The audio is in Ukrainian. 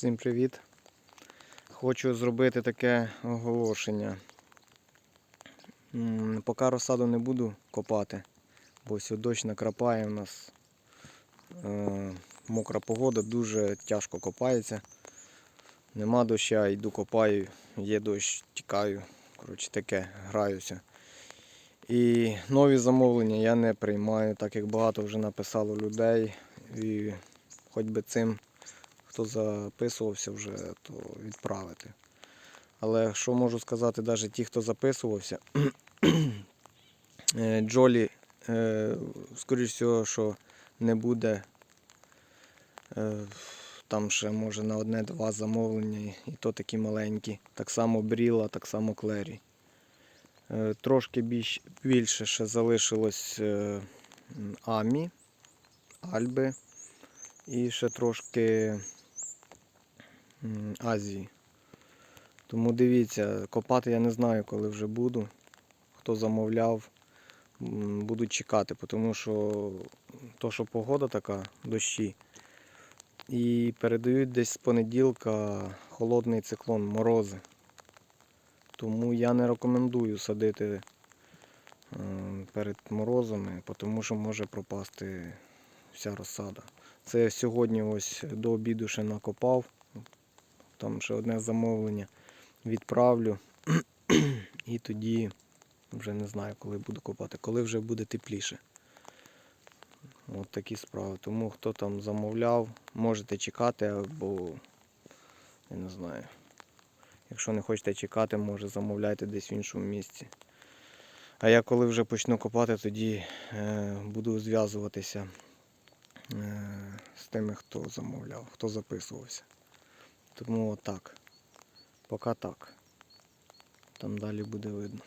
Всім привіт! Хочу зробити таке оголошення. Поки розсаду не буду копати, бо сьогодні дощ накрапає у нас. Е, Мокра погода, дуже тяжко копається. Нема доща, йду копаю, є дощ, тікаю. Коротше таке, граюся. І нові замовлення я не приймаю, так як багато вже написало людей. І хоч би цим хто записувався вже, то відправити. Але що можу сказати, навіть ті, хто записувався, е, Джолі, е, скоріш всього, що не буде. Е, Там ще може на одне-два замовлення, і то такі маленькі. Так само Бріла, так само Клері. Трошки більш, більше ще залишилось Амі, Альби і ще трошки Азії. Тому дивіться, копати я не знаю, коли вже буду. Хто замовляв, буду чекати, тому що то, що погода така, дощі. І передають десь з понеділка холодний циклон, морози. Тому я не рекомендую садити е, перед морозами, тому що може пропасти вся розсада. Це я сьогодні ось до обіду ще накопав. Там ще одне замовлення відправлю. І тоді вже не знаю, коли буду копати, коли вже буде тепліше. От такі справи. Тому хто там замовляв, можете чекати або я не знаю. Якщо не хочете чекати, може замовляйте десь в іншому місці. А я коли вже почну копати, тоді е, буду зв'язуватися е, з тими, хто замовляв, хто записувався. Тому отак. Поки так. Там далі буде видно.